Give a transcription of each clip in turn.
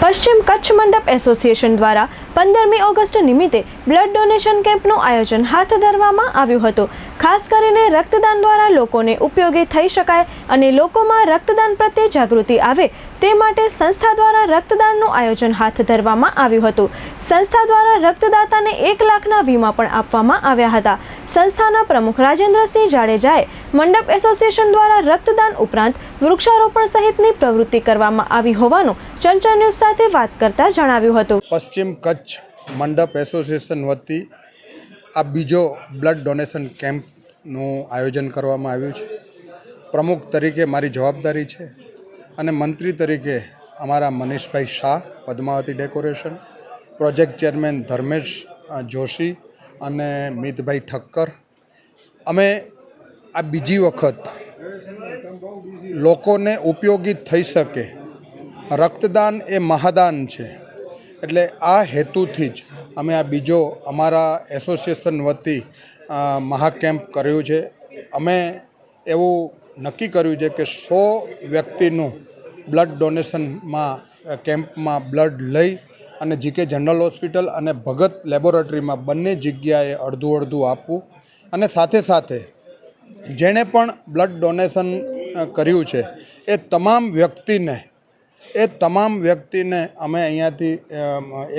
પશ્ચિમ કચ્છ મંડપ એસોસિએશન દ્વારા પંદરમી ઓગસ્ટ નિમિત્તે બ્લડ ડોનેશન કેમ્પનું આયોજન હાથ ધરવામાં આવ્યું હતું. ખાસ કરીને રક્તદાન દ્વારા લોકોને ઉપયોગી થઈ શકાય અને લોકોમાં રક્તદાન પ્રત્યે જાગૃતિ આવે તે માટે સંસ્થા દ્વારા રક્તદાનનું આયોજન હાથ ધરવામાં આવ્યું હતું. સંસ્થા દ્વારા રક્તદાતાને એક લાખના વીમા પણ આપવામાં આવ્યા હતા. સંસ્થાના પ્રમુખ રાજેન્દ્રસિંહ જાડેજાએ મંડપ એસોસિએશન દ્વારા રક્તદાન ઉપરાંત વૃક્ષારોપણ સહિતની પ્રવૃત્તિ કરવામાં આવી હોવાનું ચંચળ ન્યૂઝ સાથે વાત કરતા જણાવ્યું હતું. પશ્ચિમ કચ્છ મંડપ એસોસિએશન વતી આ બીજો બ્લડ ડોનેશન કેમ્પનું આયોજન કરવામાં આવ્યું છે. પ્રમુખ તરીકે મારી જવાબદારી છે અને મંત્રી તરીકે અમારા Manishbhai Shah, Padmavati decoration, project chairman Dharmesh Joshi અને મિતભાઈ ઠક્કર. અમે આ બીજી વખત લોકોને ઉપયોગી થઈ શકે. રક્તદાન એ મહાદાન છે. એટલે આ હેતુથી જ અમે આ બીજો અમારા એસોસિએશન વતી મહાકેમ્પ કર્યું છે. અમે એવું નક્કી કર્યું છે કે સો વ્યક્તિનું બ્લડ ડોનેશનમાં કેમ્પમાં બ્લડ લઈ અને જીકે જનરલ હોસ્પિટલ અને ભગત લેબોરેટરીમાં બંને જગ્યાએ અડધું અડધું આપવું. અને સાથે સાથે જેણે પણ બ્લડ ડોનેશન કર્યું છે, એ તમામ વ્યક્તિને એ તમામ વ્યક્તિને અમે અહીંયાથી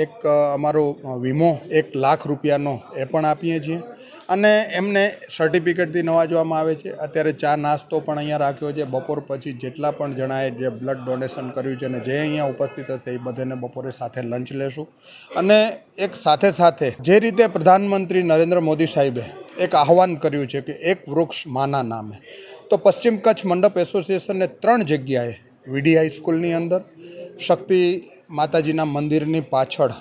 એક, અમારો વીમો એક લાખ રૂપિયાનો એ પણ આપીએ છીએ. અને એમને સર્ટિફિકેટથી નવાજવામાં આવે છે. અત્યારે ચા નાસ્તો પણ અહીંયા રાખ્યો છે. બપોર પછી જેટલા પણ જણાએ જે બ્લડ ડોનેશન કર્યું છે અને જે અહીંયા ઉપસ્થિત હશે એ બધાને બપોરે સાથે લંચ લેશું. અને એક સાથે સાથે જે રીતે પ્રધાનમંત્રી નરેન્દ્ર મોદી સાહેબે એક આહવાન કર્યું છે કે એક વૃક્ષ માના નામે. તો પશ્ચિમ કચ્છ મંડપ એસોસિએશને ત્રણ જગ્યાએ વીડી હાઈસ્કૂલની અંદર શક્તિ માતાજીના મંદિરની પાછળ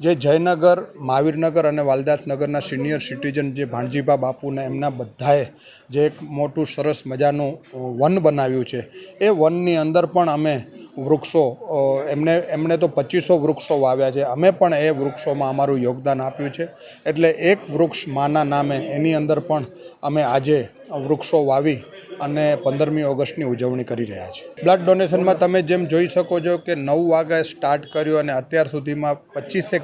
જે જયનગર, મહાવીરનગર અને વાલદાસનગરના સિનિયર સિટીઝન જે ભાણજીભા બાપુને એમના બધાએ જે એક મોટું સરસ મજાનું વન બનાવ્યું છે, એ વનની અંદર પણ અમે વૃક્ષો એમને એમણે તો પચીસો વૃક્ષો વાવ્યા છે, અમે પણ એ વૃક્ષોમાં અમારું યોગદાન આપ્યું છે, એટલે એક વૃક્ષ માના નામે એની અંદર પણ અમે આજે વૃક્ષો વાવી અને પંદરમી ઓગસ્ટની ઉજવણી કરી રહ્યા છીએ બ્લડ ડોનેશનમાં તમે જેમ જોઈ શકો છો કે નવ વાગે સ્ટાર્ટ કર્યું અને અત્યાર સુધીમાં પચીસેક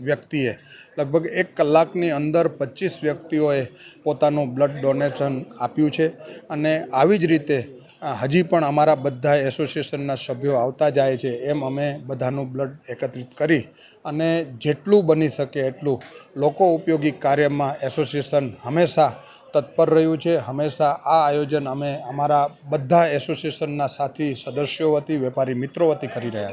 વ્યક્તિએ, લગભગ એક કલાકની અંદર પચીસ વ્યક્તિઓએ પોતાનું બ્લડ ડોનેશન આપ્યું છે. અને આવી જ રીતે હજી પણ અમારા બધા એસોસિએશનના સભ્યો આવતા જાય છે એમ અમે બધાનું બ્લડ એકત્રિત કરી અને જેટલું બની શકે એટલું લોકો ઉપયોગી કાર્યમાં એસોસિએશન હંમેશા તત્પર રહ્યું છે. હંમેશા આ આયોજન અમે અમારા બધા એસોસિએશનના સાથી, સદસ્યો વતી, વેપારી મિત્રો વતી કરી રહ્યા છીએ.